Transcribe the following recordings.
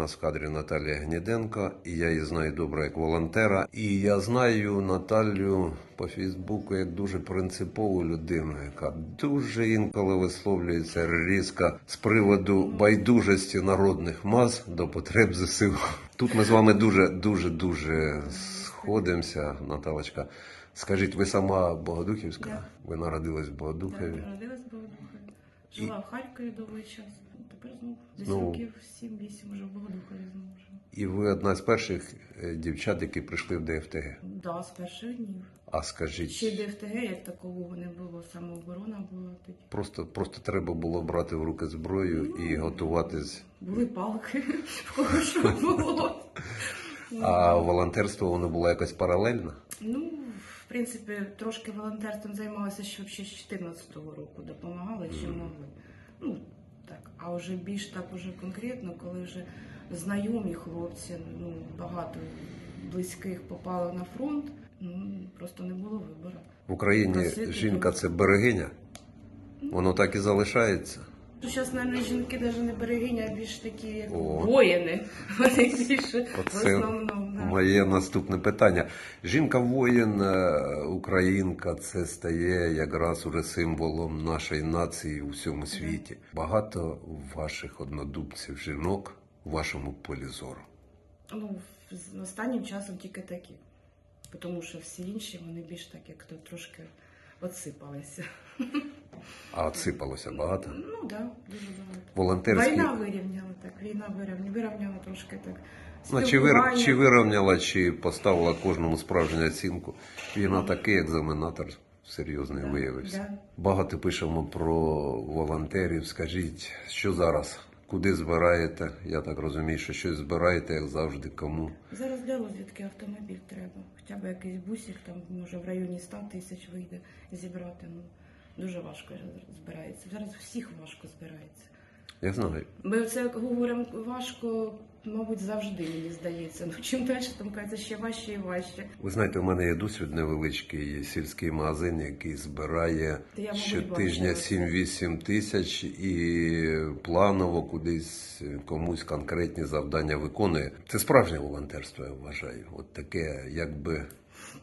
У нас в кадрі Наталія Гніденко, і я її знаю добре як волонтера. І я знаю Наталію по Фейсбуку як дуже принципову людину, яка дуже інколи висловлюється різко з приводу байдужості народних мас до потреб ЗСУ. Тут ми з вами дуже, дуже, дуже сходимося, Наталочка. Скажіть, ви сама Богодухівська? Да. Ви народились в Богодухові? Так, народилась в Богодухові. Жила в Харкові довгий час. Тепер знову десь Ну. років 7-8 вже в Богодухові знову живу. І ви одна з перших е, дівчат, які прийшли в ДФТГ. Да, з перших днів. А скажіть, Ще ДФТГ як такого не було, самооборона була тоді. просто, просто треба було брати в руки зброю і готуватись. Були палки, в кого що було. Ну, А волонтерство воно було якось паралельно? Ну, принципі, трошки волонтерством займалася ще з 14-го року, допомагала чим могли. Ну, так. А вже більш так уже конкретно, коли вже знайомі хлопці, ну, багато близьких попало на фронт, ну, просто не було вибору. В Україні Просити жінка це берегиня. Воно так і залишається. Зараз, мабуть, жінки навіть не берегині, а більш такі як О. воїни. Вони більше в Оце основному. Да. моє наступне питання. Жінка воїн, е, українка, це стає якраз уже символом нашої нації у всьому світі. Багато ваших однодумців, жінок у вашому полі зору. Ну, з- останнім часом тільки такі. Тому що всі інші вони більш так, як то трошки отсипалися. А отсипалося багато. Ну так, да, дуже багато. Волонтерські Війна вирівняла так, війна вирівняла, вирівняла трошки так. Ну, чи, вир... чи вирівняла, чи поставила кожному справжню оцінку. Війна такий екзаменатор серйозний Да, виявився. да. Багато пишемо про волонтерів. Скажіть, що зараз? Куди збираєте? Я так розумію, що щось збираєте, як завжди, кому. Зараз для розвідки автомобіль треба. Хоча б якийсь бусик, там може в районі 100 тисяч вийде зібрати. Ну, дуже важко збирається. Зараз всіх важко збирається. Я знаю. Ми це говоримо важко, мабуть, завжди мені здається. Ну чим далі, тим кажеться ще важче і важче. Ви знаєте, у мене є досвід невеличкий сільський магазин, який збирає я, мабуть, щотижня 7-8 тисяч і планово кудись комусь конкретні завдання виконує. Це справжнє волонтерство, я вважаю. От таке, якби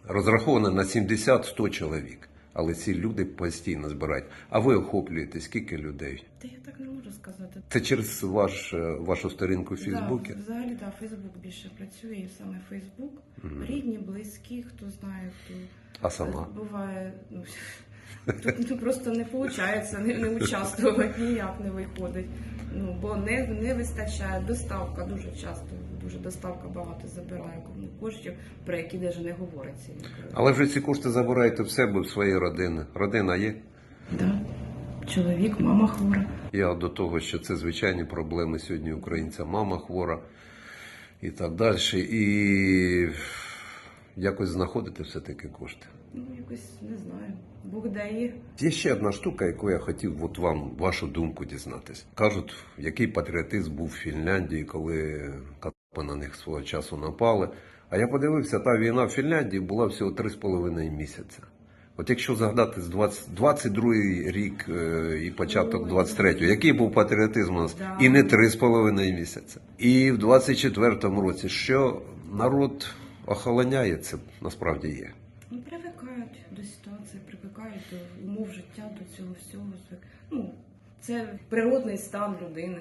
розраховане на 70-100 чоловік. Але ці люди постійно збирають. А ви охоплюєте скільки людей? Та я так не сказати. Це через ваш, е, вашу сторінку в Фейсбуці? Да, взагалі, так, да, Фейсбук більше працює, саме Фейсбук. Рідні, близькі, хто знає, хто А сама? буває. Ну, тут ну, просто не виходить, не, не участвувати ніяк не виходить. Ну, бо не, не вистачає доставка дуже часто, дуже доставка багато забирає коштів, про які навіть не говориться. Але вже ці кошти забираєте в себе, в свої родини. Родина є? Да. Чоловік, мама хвора. Я до того, що це звичайні проблеми сьогодні українця, мама хвора і так далі. І якось знаходити все-таки кошти. Ну, якось не знаю. Бог дає. Є ще одна штука, яку я хотів от вам вашу думку дізнатись. Кажуть, який патріотизм був в Фінляндії, коли катапи на них свого часу напали. А я подивився, та війна в Фінляндії була всього 3,5 місяця. От якщо згадати з 20, 22 рік е, і початок 23-го, який був патріотизм у нас? І не 3,5 місяця. І в 24-му році, що народ охолоняє, це насправді є. Ну, привикають до ситуації, привикають до умов життя, до цього всього. Ну, це природний стан людини,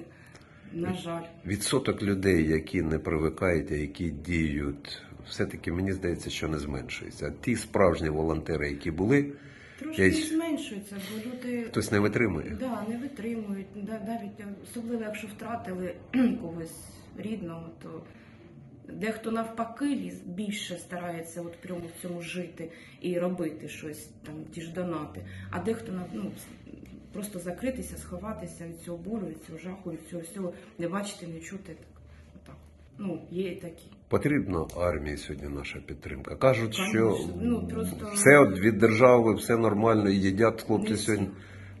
на жаль. Відсоток людей, які не привикають, а які діють, все-таки мені здається, що не зменшується. Ті справжні волонтери, які були, Трошки Я зменшується, бо люди хтось не витримує. да, не витримують, да- навіть особливо, якщо втратили когось рідного, то дехто навпаки більше старається от прямо в цьому жити і робити щось, там, ті ж донати. А дехто ну, просто закритися, сховатися від цього болю, від цього жаху, від цього всього, не бачити, не чути. Ну, є і такі. Потрібна армії сьогодні наша підтримка. Кажуть, що Ну, просто- все от від держави, все нормально, їдять хлопці Не сьогодні.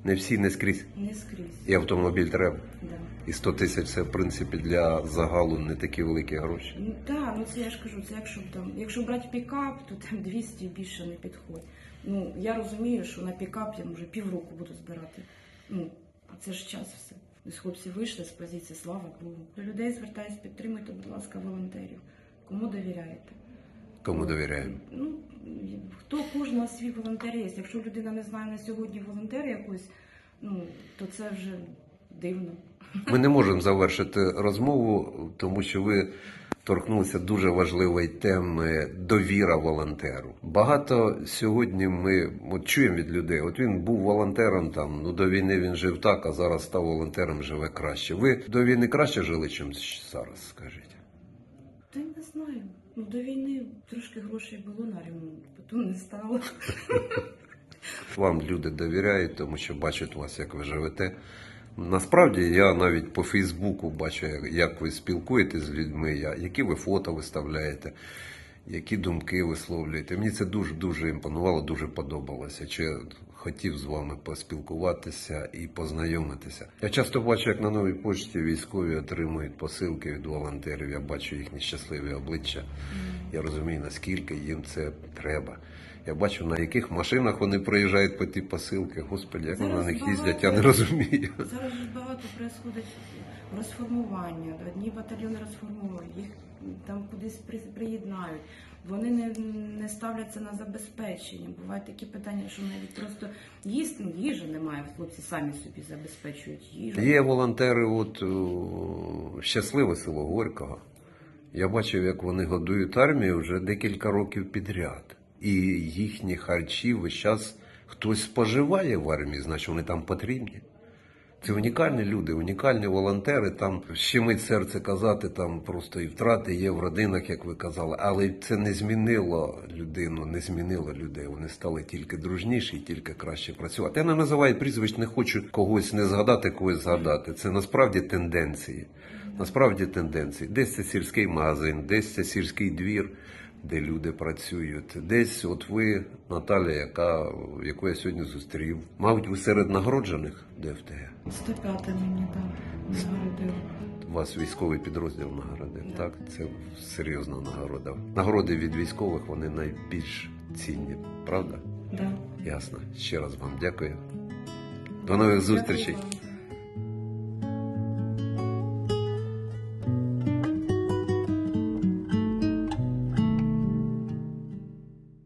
Не всі, не скрізь. Не скрізь. І автомобіль треба. Да. І 100 тисяч це, в принципі, для загалу не такі великі гроші. Ну так, ну це я ж кажу, це якщо там, якщо брати пікап, то там 200 більше не підходить. Ну я розумію, що на пікап я може півроку буду збирати. Ну, а це ж час все. Хлопці вийшли з позиції, слава Богу. До людей звертаюсь, підтримуйте, будь ласка, волонтерів. Кому довіряєте? Кому довіряємо? Ну, хто кожного свій волонтер є. Якщо людина не знає на сьогодні волонтера якось, ну, то це вже дивно. Ми не можемо завершити розмову, тому що ви торкнулися дуже важливої теми довіра волонтеру. Багато сьогодні ми от чуємо від людей. От він був волонтером там, ну до війни він жив так, а зараз став волонтером, живе краще. Ви до війни краще жили, чим зараз, скажіть? Та не знаю. Ну, до війни трошки грошей було на ремонт, потім не стало. Вам люди довіряють, тому що бачать вас, як ви живете. Насправді я навіть по Фейсбуку бачу, як- ви спілкуєтесь з людьми, які ви фото виставляєте, які думки висловлюєте. Мені це дуже дуже імпонувало, дуже подобалося. Чи хотів з вами поспілкуватися і познайомитися. Я часто бачу, як на новій пошті військові отримують посилки від волонтерів. Я бачу їхні щасливі обличчя. Я розумію, наскільки їм це треба. Я бачу, на яких машинах вони проїжджають по ті посилки. Господи, як вони на них їздять, я не розумію. Зараз ж багато відбувається розформування. Одні батальйони розформують, їх там кудись приєднають. Вони не, не ставляться на забезпечення. Бувають такі питання, що навіть просто їсти, ну їжі немає, хлопці самі собі забезпечують їжу. Є волонтери, от о, щасливе село Горького. Я бачив, як вони годують армію вже декілька років підряд. І їхні харчі весь час хтось споживає в армії, значить вони там потрібні. Це унікальні люди, унікальні волонтери. Там щемить серце казати, там просто і втрати є в родинах, як ви казали. Але це не змінило людину, не змінило людей. Вони стали тільки дружніші і тільки краще працювати. Я не називаю прізвищ, не хочу когось не згадати, когось згадати. Це насправді тенденції. Насправді тенденції. Десь це сільський магазин, десь це сільський двір, де люди працюють. Десь, от ви, Наталя, яка, яку я сьогодні зустрів. Мабуть, ви серед нагороджених ДФТГ. 105 мені там нагородили. Вас військовий підрозділ нагородив, так? Це серйозна нагорода. Нагороди від військових вони найбільш цінні, правда? Да. Ясно. Ще раз вам дякую. До нових зустрічей.